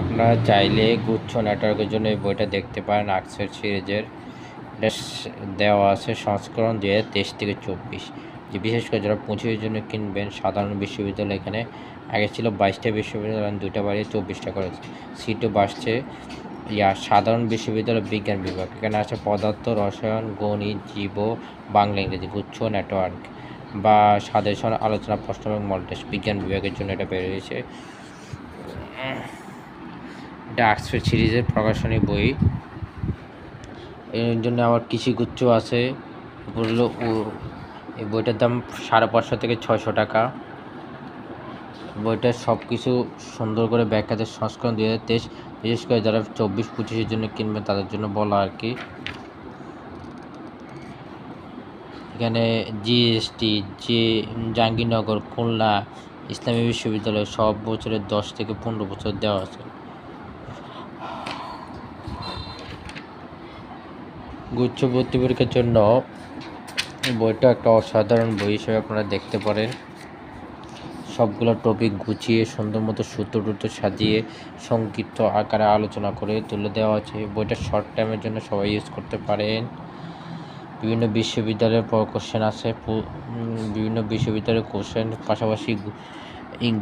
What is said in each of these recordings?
আপনারা চাইলে গুচ্ছ নেটওয়ার্কের জন্য এই বইটা দেখতে পারেন, আর্টসের সিরিজের। দেওয়া আছে সংস্করণ দুই হাজার তেইশ থেকে চব্বিশ। যে বিশেষ করে যারা পঁচিশের জন্য কিনবেন, সাধারণ বিশ্ববিদ্যালয় এখানে আগে ছিল বাইশটা বিশ্ববিদ্যালয় দুইটা বাড়িয়ে চব্বিশটা করেছে সিটও বাড়ছে। ইয়া, সাধারণ বিশ্ববিদ্যালয় বিজ্ঞান বিভাগ। এখানে আছে পদার্থ, রসায়ন, গণিত, জীব, বাংলা, ইংরেজি, গুচ্ছ নেটওয়ার্ক বা সাজেশন আলোচনা, প্রশ্ন এবং মডেল টেস্ট বিজ্ঞান বিভাগের জন্য এটা বেরিয়েছে। এটা সিরিজের প্রকাশনী বই। এর জন্য আবার কৃষিগুচ্ছ আছে। বলল এই বইটার দাম সাড়ে পাঁচশো থেকে ছয়শো টাকা। বইটার সব কিছু সুন্দর করে ব্যাখ্যাতে সংস্করণ দুই হাজার তেইশ। বিশেষ করে যারা চব্বিশ, পঁচিশের জন্য কিনবেন তাদের জন্য বলা আর কি। এখানে জিএসটি যে জাহাঙ্গীরনগর, খুলনা, ইসলামী বিশ্ববিদ্যালয় সব বছরের দশ থেকে পনেরো বছর দেওয়া আছে। গুচ্ছ ভর্তি পরীক্ষার জন্য বইটা একটা অসাধারণ বই হিসেবে আপনারা দেখতে পারেন। সবগুলো টপিক গুছিয়ে সুন্দর মতো সূত্র টুত্র সাজিয়ে সংক্ষিপ্ত আকারে আলোচনা করে তুলে দেওয়া আছে। বইটা শর্ট টাইমের জন্য সবাই ইউজ করতে পারেন। বিভিন্ন বিশ্ববিদ্যালয়ের কোশ্চেন আছে বিভিন্ন বিশ্ববিদ্যালয়ের কোশ্চেন পাশাপাশি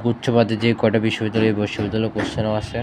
গুচ্ছবাদে যে কয়টা বিশ্ববিদ্যালয় বিশ্ববিদ্যালয়ের কোশ্চেনও আছে